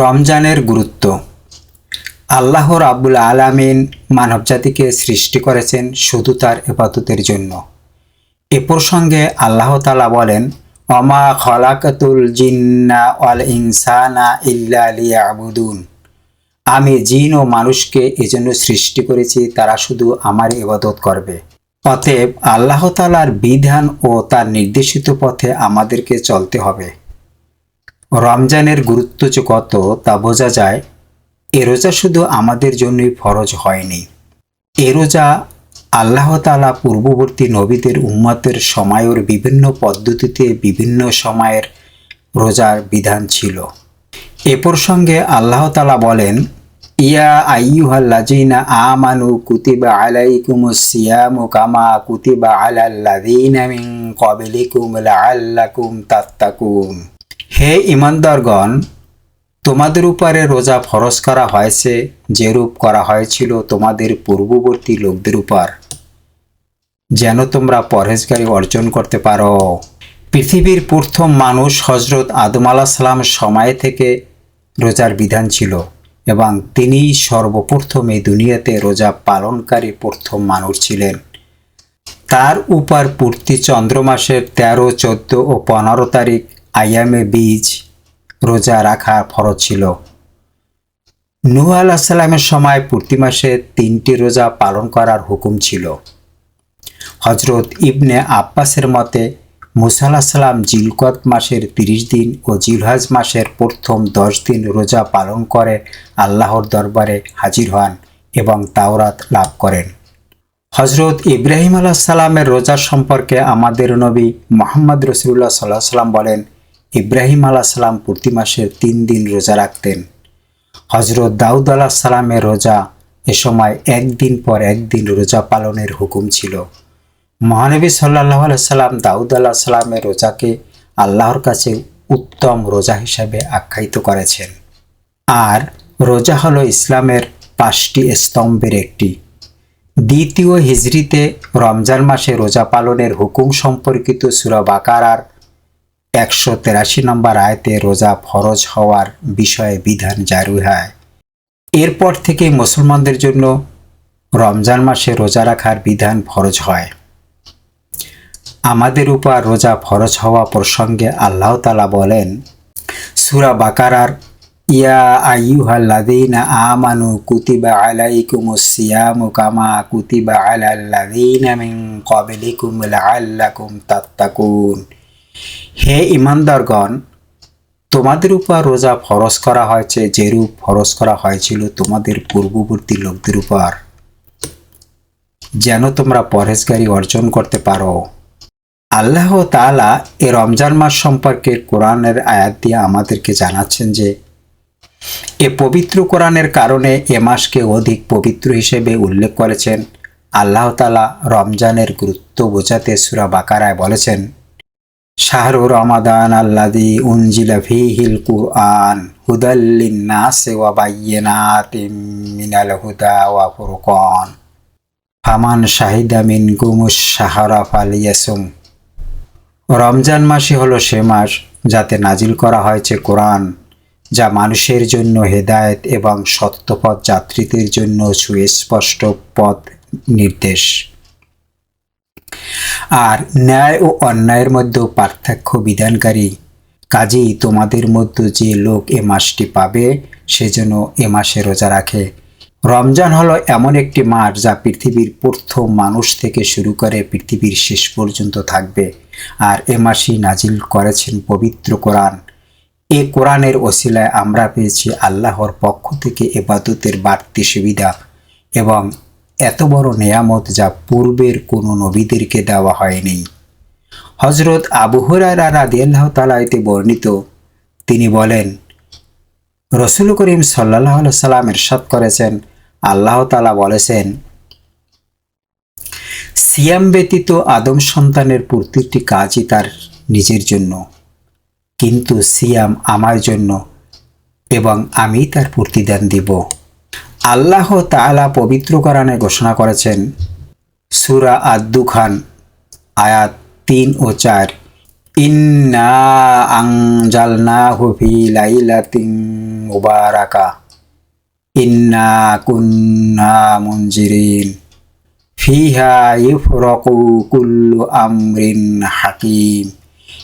রমজানের গুরুত্ব। আল্লাহ রাবুল আলামিন মানবজাতিকে সৃষ্টি করেছেন শুধু তার এবাদতের জন্য। এ প্রসঙ্গে আল্লাহ তালা বলেন অমা খলাকাতুল জিন্না অল ইনসানা ইল্লা লিয়াবুদুন। আমি জিন ও মানুষকে এজন্য সৃষ্টি করেছি, তারা শুধু আমার ইবাদত করবে। অতএব আল্লাহ তালার বিধান ও তার নির্দেশিত পথে আমাদেরকে চলতে হবে। রমজানের গুরুত্ব যে কত তা বোঝা যায়, এ রোজা শুধু আমাদের জন্যই ফরজ হয়নি। এ রোজা আল্লাহ তালা পূর্ববর্তী নবীদের উম্মতের সময়ের বিভিন্ন পদ্ধতিতে বিভিন্ন সময়ের রোজার বিধান ছিল। এ প্রসঙ্গে আল্লাহ তালা বলেন, ইয়া আইয়ুহাল্লাজিনা আমানু কুতিবা আলাইকুমুস সিয়ামু কামা কুতিবা আলাল্লাযিনা মিন ক্বাবলিকুম লাআল্লাকুম তাত্তাকুন। হে ইমানদারগণ, তোমাদের উপরে রোজা ফরজ করা হয়েছে যেরূপ করা হয়েছিল তোমাদের পূর্ববর্তী লোকদের উপর। যেন তোমরা পরহেজগারি অর্জন করতে পারো। পৃথিবীর প্রথম মানুষ হজরত আদম সালাম সময় থেকে রোজার বিধান ছিল এবং তিনি সর্বপ্রথম এই দুনিয়াতে রোজা পালনকারী প্রথম মানুষ ছিলেন। তার উপর পূর্তি চন্দ্র মাসের তেরো, চোদ্দ ও পনেরো তারিখ আয়ামে বীজ রোজা রাখা ফরজ ছিল। নুহ আলাহিসাল্লামের সময় প্রতি মাসে তিনটি রোজা পালন করার হুকুম ছিল। হজরত ইবনে আব্বাসের মতে, মুসা আলাহিসাল্লাম জিলকত মাসের তিরিশ দিন ও জিলহাজ মাসের প্রথম দশ দিন রোজা পালন করে আল্লাহর দরবারে হাজির হন এবং তাওরাত লাভ করেন। হজরত ইব্রাহিম আলাহ সাল্লামের রোজার সম্পর্কে আমাদের নবী মোহাম্মদ রসুল্লাহ সাল্লাহ সাল্লাম বলেন ইব্রাহিম আলাহ সাল্লাম প্রতি মাসের তিন দিন রোজা রাখতেন। হজরত দাউদ আলাহ সালামের রোজা এ সময় একদিন পর একদিন রোজা পালনের হুকুম ছিল। মহানবী সাল্লাহ সাল্লাম দাউদ আল্লাহ সাল্লামের রোজাকে আল্লাহর কাছে উত্তম রোজা হিসাবে আখ্যায়িত করেছেন। আর রোজা হল ইসলামের পাঁচটি স্তম্ভের একটি। দ্বিতীয় হিজড়িতে রমজান মাসে রোজা পালনের হুকুম সম্পর্কিত সুরা বাকারার একশো তেরাশি নম্বর আয়তে রোজা ফরজ হওয়ার বিষয়ে বিধান জারি হয়। এরপর থেকে মুসলমানদের জন্য রমজান মাসে রোজা রাখার বিধান ফরজ হয়। আমাদের উপর রোজা ফরজ হওয়া প্রসঙ্গে আল্লাহ তালা বলেন, সুরা বাকারার, ইয়া আইয়ুহাল্লাযীনা আমানু কুতিবা আলাইকুমুস সিয়ামু কামা কুতিবা আলাল্লাযীনা মিন ক্বাবলিকুম লাআল্লাকুম তাত্তাকুন। হে ইমানদারগণ, তোমাদের উপর রোজা ফরজ করা হয়েছে যেরূপ ফরজ করা হয়েছিল তোমাদের পূর্ববর্তী লোকদের উপর। যেন তোমরা পরহেজগারি অর্জন করতে পারো। আল্লাহ তাআলা এ রমজান মাস সম্পর্কে কোরআনের আয়াত দিয়ে আমাদেরকে জানাচ্ছেন যে, এ পবিত্র কোরআনের কারণে এ মাসকে অধিক পবিত্র হিসেবে উল্লেখ করেছেন। আল্লাহ তালা রমজানের গুরুত্ব বোঝাতে সুরা বাকারায় বলেছেন শাহরু রমাদান আল্লাদি উনজিলা ফিহিল কুরআন হুদাল্লিন নাসে ওয়া বাইয়িনাতিম মিনাল হুদা ওয়া ফুরকান। ফামান শাহিদা মিন গুমুস শাহরা ফালিয়াসুম। রমজান মাসই হলো সে মাস যাতে নাজিল করা হয়েছে কোরআন, যা মানুষের জন্য হেদায়েত এবং সত্যপথ যাত্রীদের জন্য সুস্পষ্ট পথ নির্দেশ। আর ন্যায় ও অন্যায়ের মধ্যে পার্থক্য বিধানকারী। কাজেই তোমাদের মধ্যে যে লোক এ মাসটি পাবে সেজন্য এ মাসে রোজা রাখে। রমজান হলো এমন একটি মাস যা পৃথিবীর প্রথম মানুষ থেকে শুরু করে পৃথিবীর শেষ পর্যন্ত থাকবে। আর এ মাসই নাজিল করেছেন পবিত্র কোরআন। এ কোরআনের ওসিলায় আমরা পেয়েছি আল্লাহর পক্ষ থেকে এবাদতের বাড়তি সুবিধা এবং এত বড় নেয়ামত যা পূর্বের কোনো নবীদেরকে দেওয়া হয়নি। হজরত আবু হুরায়রা রাদিয়াল্লাহ তালাইতে বর্ণিত। তিনি বলেন, রসুল করিম সাল্লাহ সাল্লাম এরশাদ করেছেন। আল্লাহ তালা বলেছেন, সিয়াম ব্যতীত আদম সন্তানের প্রতিটি কাজই তার নিজের জন্য। কিন্তু সিয়াম আমার জন্য এবং আমি তার প্রতিদান দিব। আল্লাহ তালা পবিত্র কোরআনে ঘোষণা করেছেন, সুরা আদ্দু খান আয়াত তিন ও চার। মুবারাকা। ইন্না কুন্না কুল্লু আমরিন হাকিম।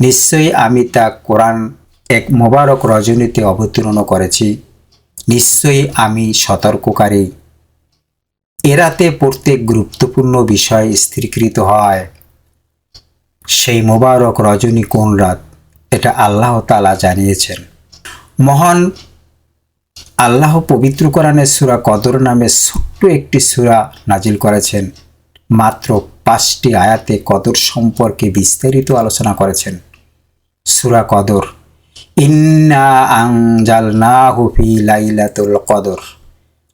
নিশ্চয়ই আমি তা কোরআন এক মোবারক রজনীতে অবতীর্ণ করেছি। নিশ্চয়ই আমি সতর্ককারী। এরাতে প্রত্যেক গুরুত্বপূর্ণ বিষয় স্থিরকৃত হয়। সেই মোবারক রজনী কোন রাত? এটা আল্লাহ তালা জানিয়েছেন। মহান আল্লাহ পবিত্র কোরআনের সুরা কদর নামে ছোট্ট একটি সুরা নাজিল করেছেন। মাত্র পাঁচটি আয়াতে কদর সম্পর্কে বিস্তারিত আলোচনা করেছেন। সুরা কদর ইন্না না হুফি লাইলাতুল কদর।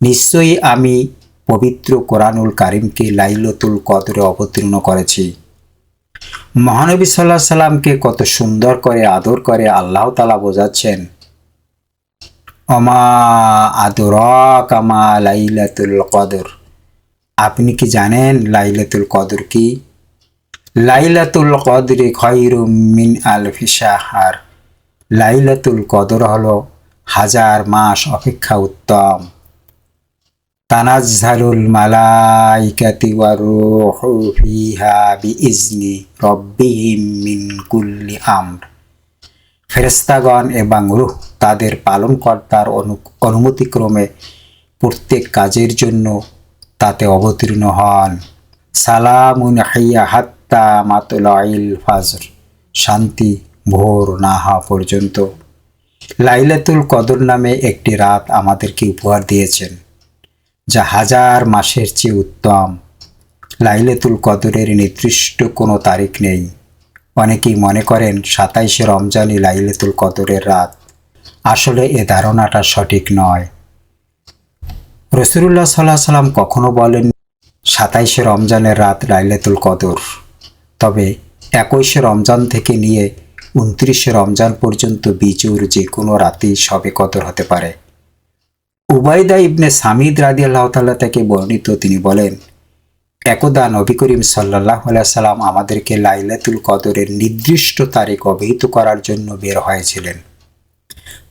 নিশ্চয়ই আমি পবিত্র কোরআনুল কারিমকে লাইলাতুল কদরে অবতীর্ণ করেছি। মহানবী সাল্লাহ সাল্লামকে কত সুন্দর করে, আদর করে আল্লাহ তালা বোঝাচ্ছেন। অমা আদর কামা লাইলাতুল কদর। আপনি কি জানেন লাইলাতুল কদর কি? লাইলাতুল কদরে খৈরুম মিন আলফি সাহার লাইলাতুল কদর হলো হাজার মাস অপেক্ষা উত্তম। তানাজ্জালুল মালাইকাতি ওয়ারূহু ফিহা বিইজনি রব্বিহিম মিন কুল্লি আমর। এবং রুহ তাদের পালনকর্তার অনু, অনুমতিক্রমে প্রত্যেক কাজের জন্য তাতে অবতীর্ণ হন। সালামুন হাইয়া হাত্তা মাতুলাইল ফাজর। শান্তি ভোর না হওয়া পর্যন্ত লাইলাতুল কদর নামে একটি রাত আমাদেরকে উপহার দিয়েছেন, যা হাজার মাসের চেয়ে উত্তম। লাইলাতুল কদরের নির্দিষ্ট কোনো তারিখ নেই। অনেকেই মনে করেন সাতাইশে রমজানই লাইলাতুল কদরের রাত। আসলে এ ধারণাটা সঠিক নয়। রসুল্লাহ সাল্লাহ সাল্লাম কখনো বলেন সাতাইশে রমজানের রাত লাইলাতুল কদর। তবে একুশে রমজান থেকে নিয়ে উনত্রিশে রমজান পর্যন্ত বিজুর যে কোনো রাতেই সবে কদর হতে পারে। উবাইদা ইবনে সামিদ রাদি আল্লাহ তাল্লাহ থেকে বর্ণিত তিনি বলেন, একদা নবী করিম সাল্লাহ সাল্লাম আমাদেরকে লাইলাতুল কদরের নির্দিষ্ট তারিখ অবহিত করার জন্য বের হয়েছিলেন।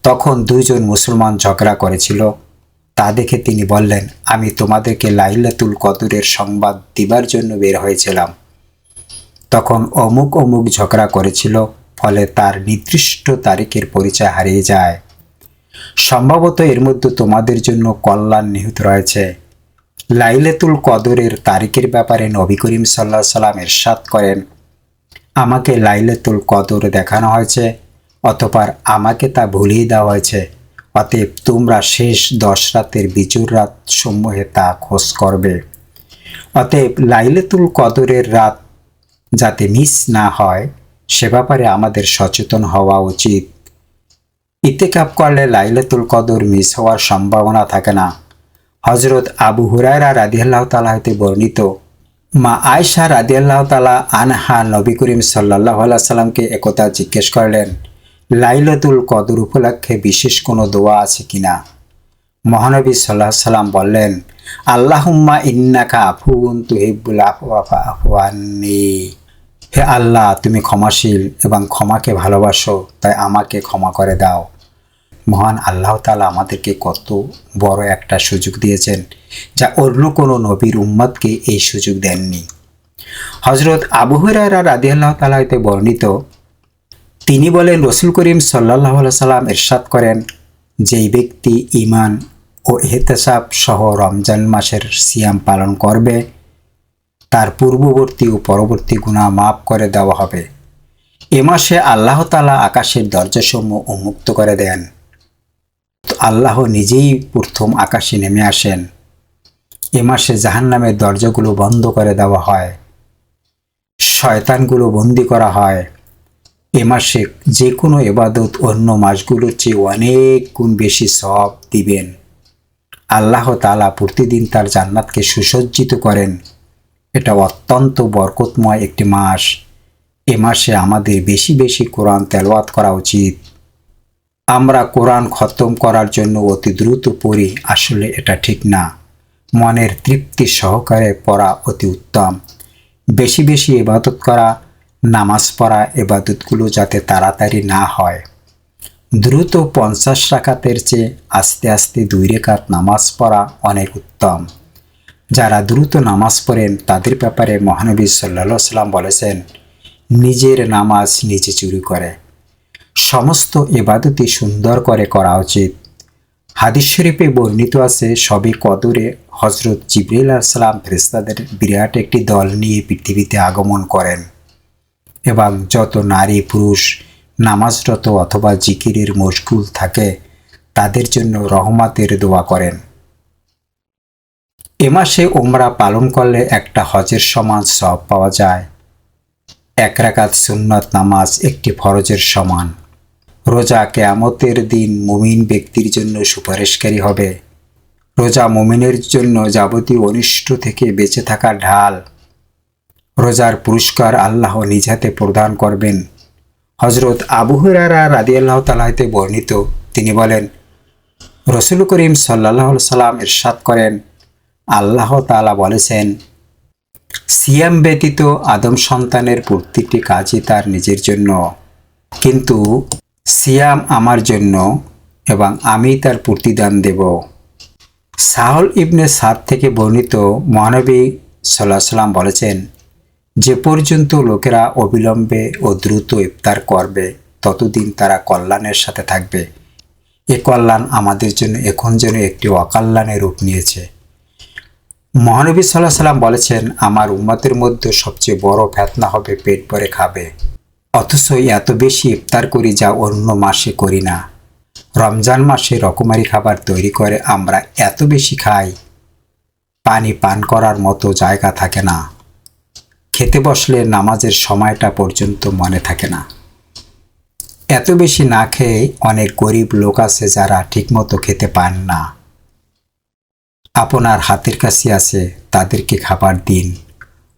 তখন দুইজন মুসলমান ঝগড়া করেছিল। তা দেখে তিনি বললেন, আমি তোমাদেরকে লাইলাতুল কদরের সংবাদ দিবার জন্য বের হয়েছিলাম। তখন অমুক অমুক ঝগড়া করেছিল। ফলে তার নির্দিষ্ট তারিখের পরিচয় হারিয়ে যায়। সম্ভবত এর মধ্যে তোমাদের জন্য কল্যাণ নিহিত রয়েছে। লাইলেতুল কদরের তারিখের ব্যাপারে নবী করিম সাল্লাহ সাল্লাম এরশাদ করেন, আমাকে লাইলেতুল কদর দেখানো হয়েছে, অতপর আমাকে তা ভুলিয়ে দেওয়া হয়েছে। অতএব তোমরা শেষ দশ রাতের বিচুর রাত সমূহে তা খোঁজ করবে। অতএব লাইলেতুল কদরের রাত যাতে মিস না হয় সে ব্যাপারে আমাদের সচেতন হওয়া উচিত। ইতেকাপ করলে লাইলাতুল কদর মিস হওয়ার সম্ভাবনা থাকে না। হজরত আবু হুরায়রা রাদিয়াল্লাহ তালা হতে বর্ণিত, মা আয়সা রাদিয়াল্লাহ তালা আনহা নবী করিম সাল্লাহ সাল্লামকে একথা জিজ্ঞেস করলেন, লাইলাতুল কদর উপলক্ষে বিশেষ কোনো দোয়া আছে কিনা মহানবী সাল্লাহ সাল্লাম বললেন, আল্লাহুম্মা ইন্নাকা আফুন তুহিবুল আফওয়াফা আফওয়ান্নি হে আল্লাহ, তুমি ক্ষমাশীল এবং ক্ষমাকে ভালোবাসো, তাই আমাকে ক্ষমা করে দাও। মহান আল্লাহ তালা আমাদেরকে কত বড় একটা সুযোগ দিয়েছেন, যা অন্য কোনো নবীর উম্মতকে এই সুযোগ দেননি। হজরত আবু হুরায়রা রাদি আল্লাহ তালা হইতে বর্ণিত, তিনি বলেন, রসুল করিম সাল্লাহ সাল্লাম এরশাদ করেন, যেই ব্যক্তি ইমান ও এহতেসাব সহ রমজান মাসের সিয়াম পালন করবে তার পূর্ববর্তী ও পরবর্তী গুণা মাফ করে দেওয়া হবে। এ মাসে আল্লাহ তালা আকাশের দরজাসমূহ উন্মুক্ত করে দেন। আল্লাহ নিজেই প্রথম আকাশে নেমে আসেন। এ মাসে জাহান নামের দরজাগুলো বন্ধ করে দেওয়া হয়। শয়তানগুলো বন্দি করা হয়। এ মাসে যে কোনো এবাদত অন্য মাসগুলোর চেয়ে অনেক গুণ বেশি সব দিবেন। আল্লাহ তালা প্রতিদিন তার জান্নাতকে সুসজ্জিত করেন। এটা অত্যন্ত বরকতময় একটি মাস। এ মাসে আমাদের বেশি বেশি কোরআন তেলওয়াত করা উচিত। আমরা কোরআন খতম করার জন্য অতি দ্রুত পড়ি, আসলে এটা ঠিক না। মনের তৃপ্তি সহকারে পড়া অতি উত্তম। বেশি বেশি ইবাদত করা, নামাজ পড়া এবাদতগুলো যাতে তাড়াতাড়ি না হয়। দ্রুত পঞ্চাশ রাকাতের চেয়ে আস্তে আস্তে দুই রেখাত নামাজ পড়া অনেক উত্তম। যারা দ্রুত নামাজ পড়েন, তাদের ব্যাপারে মহানবী সাল্লা সাল্লাম বলেছেন, নিজের নামাজ নিজে চুরি করে। সমস্ত এবাদতি সুন্দর করে করা উচিত। হাদিস শরীফে বর্ণিত আছে, সবে কদরে হজরত জিবরিল আসসালাম ফেরেস্তাদের বিরাট একটি দল নিয়ে পৃথিবীতে আগমন করেন। এবং যত নারী, পুরুষ, নামাজরত অথবা জিকিরের মশগুল থাকে, তাদের জন্য রহমাতের দোয়া করেন। এ মাসে ওমরা পালন করলে একটা হজের সমান সব পাওয়া যায়। এক রাকাত সুন্নত নামাজ একটি ফরজের সমান। রোজা কেয়ামতের দিন মুমিন ব্যক্তির জন্য সুপারিশকারী হবে। রোজা মুমিনের জন্য যাবতীয় অনিষ্ট থেকে বেঁচে থাকা ঢাল। রোজার পুরস্কার আল্লাহ নিজ হাতে প্রদান করবেন। হজরত আবু হুরারা রাদি আল্লাহ তালাহতে বর্ণিত। তিনি বলেন, রসুল করিম সাল্লাহ সাল্লাম ইরশাদ করেন আল্লাহ তালা বলেছেন, সিয়াম ব্যতীত আদম সন্তানের প্রতিটি কাজই তার নিজের জন্য। কিন্তু সিয়াম আমার জন্য এবং আমি তার প্রতিদান দেব। সাহল ইবনে সাদ থেকে বর্ণিত মহানবী সাল্লাহ সাল্লাম বলেছেন, যে পর্যন্ত লোকেরা অবিলম্বে ও দ্রুত ইফতার করবে, ততদিন তারা কল্যাণের সাথে থাকবে। এ কল্যাণ আমাদের জন্য এখন যেন একটি অকল্যাণের রূপ নিয়েছে। মহানবী সাল্লাহ সাল্লাম বলেছেন, আমার উম্মতের মধ্যে সবচেয়ে বড় ফেতনা হবে পেট ভরে খাবে। অথচ এত বেশি ইফতার করি যা অন্য মাসে করি না। রমজান মাসে রকমারি খাবার তৈরি করে আমরা এত বেশি খাই। পানি পান করার মতো জায়গা থাকে না। খেতে বসলে নামাজের সময়টা পর্যন্ত মনে থাকে না। এত বেশি না খেয়ে অনেক গরিব লোক আছে যারা ঠিকমতো খেতে পান না। আপনার হাতের কাছে আছে, তাদেরকে খাবার দিন।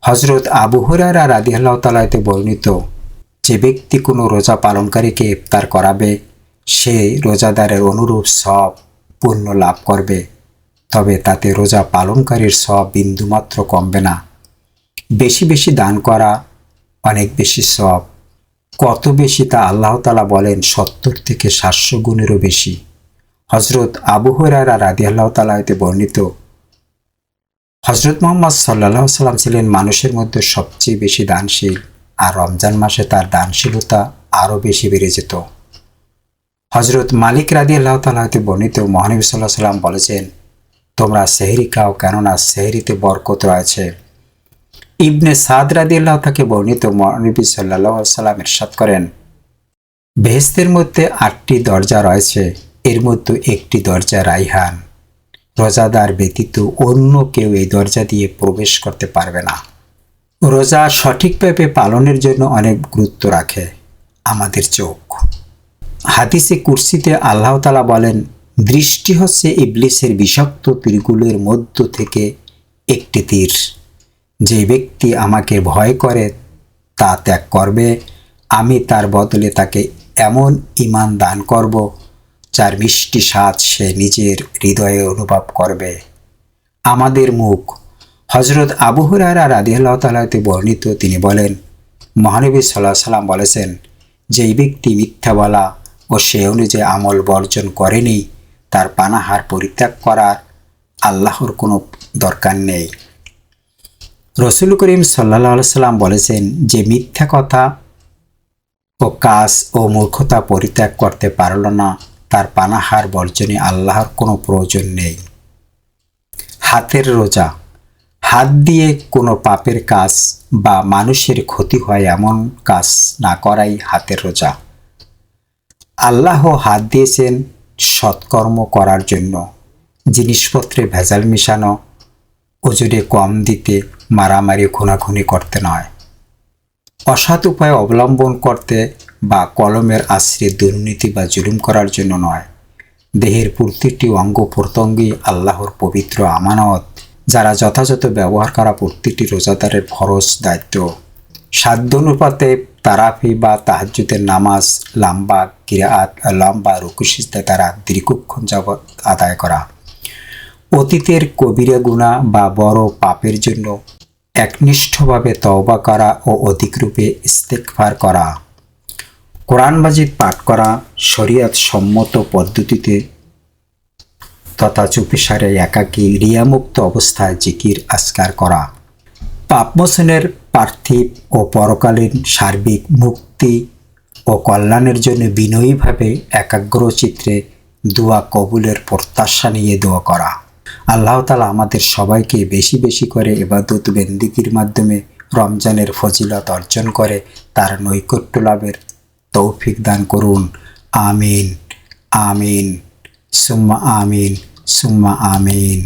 হজরত আবু হরারা রাদি আল্লাহ তালাতে বর্ণিত, যে ব্যক্তি কোনো রোজা পালনকারীকে ইফতার করাবে, সে রোজাদারের অনুরূপ সব পূর্ণ লাভ করবে, তবে তাতে রোজা পালনকারীর সব বিন্দুমাত্র কমবে না। বেশি বেশি দান করা, অনেক বেশি সব। কত বেশি তা আল্লাহ তালা বলেন সত্তর থেকে সাতশো গুণেরও বেশি। হজরত আবু হরারা রাদি আল্লাহ তালাতে বর্ণিত। হজরত মোহাম্মদ সাল্লাহ সাল্লাম ছিলেন মানুষের মধ্যে সবচেয়ে বেশি দানশীল আর রমজান মাসে তার দানশীলতা আরও বেশি বেড়ে যেত। হজরত মালিক রাদি আল্লাহ তালাহতে বর্ণিত মহানবী সাল্লাহ সাল্লাম বলেছেন, তোমরা সেহরি খাও কেননা সেহরিতে বরকত রয়েছে। ইবনে সাদ রাদি আল্লাহ তাকে বর্ণিত মহানবী সাল্লাহ সাল্লাম ইরশাদ করেন বেহেস্তের মধ্যে আটটি দরজা রয়েছে এর মধ্যে একটি দরজা রাইহান। রোজাদার ব্যতীত অন্য কেউ এই দরজা দিয়ে প্রবেশ করতে পারবে না। রোজা সঠিকভাবে পালনের জন্য অনেক গুরুত্ব রাখে আমাদের চোখ। হাদিসে কুর্সিতে আল্লাহ তালা বলেন দৃষ্টি হচ্ছে ইবলিসের বিষাক্ত তীরগুলোর মধ্য থেকে একটি তীর। যে ব্যক্তি আমাকে ভয় করে, তা ত্যাগ করবে। আমি তার বদলে তাকে এমন ইমান দান করব যার মিষ্টি স্বাদ সে নিজের হৃদয়ে অনুভব করবে। আমাদের মুখ। হজরত আবু হুরারা রাদিয়াল্লাহ তালাতে বর্ণিত, তিনি বলেন, মহানবী সাল্লাহ সাল্লাম বলেছেন, যেই ব্যক্তি মিথ্যা বলা ও সে অনুযায়ী আমল বর্জন করেনি, তার পানাহার পরিত্যাগ করার আল্লাহর কোনো দরকার নেই। রসুল করিম সাল্লাহ সাল্লাম বলেছেন, যে মিথ্যা কথা ও কাজ ও মূর্খতা পরিত্যাগ করতে পারল না তার পানাহার বর্জনে আল্লাহর কোনো প্রয়োজন নেই। হাতের রোজা, হাত দিয়ে কোনো পাপের কাজ বা মানুষের ক্ষতি হয় এমন কাজ না করাই হাতের রোজা। আল্লাহ হাত দিয়েছেন সৎকর্ম করার জন্য, জিনিসপত্রে ভেজাল মিশানো ওজনে কম দিতে, মারামারি, খুনাখুনি করতে নয়। অসৎ উপায় অবলম্বন করতে বা কলমের আশ্রয়ে দুর্নীতি বা জুলুম করার জন্য নয়। দেহের প্রতিটি অঙ্গ প্রত্যঙ্গই আল্লাহর পবিত্র আমানত, যারা যথাযথ ব্যবহার করা প্রতিটি রোজাদারের ফরজ দায়িত্ব। সাধ্য অনুপাতে তারাফি বা তাহাজুদের নামাজ, লাম্বা কিরাত লম্বা রুকুশিস্তে তারা দীর্ঘক্ষণ যাবৎ আদায় করা। অতীতের কবিরা গুণা বা বড় পাপের জন্য একনিষ্ঠভাবে তওবা করা ও অধিকরূপে ইস্তেকফার করা। কোরআন পাঠ করা শরীয়ত সম্মত পদ্ধতিতে তথা চুপিসারে একাকী রিয়ামুক্ত অবস্থায় জিকির আস্কার করা। পাপমোচনের পার্থিব ও পরকালীন সার্বিক মুক্তি ও কল্যাণের জন্য বিনয়ীভাবে একাগ্র চিত্রে দোয়া কবুলের প্রত্যাশা নিয়ে দোয়া করা। আল্লাহ তালা আমাদের সবাইকে বেশি বেশি করে এবাদত বেন্দিকির মাধ্যমে রমজানের ফজিলত অর্জন করে, তার নৈকট্য লাভের তৌফিক দান করুন। আমিন আমিন সুম্মা আমিন সুম্মা আমিন।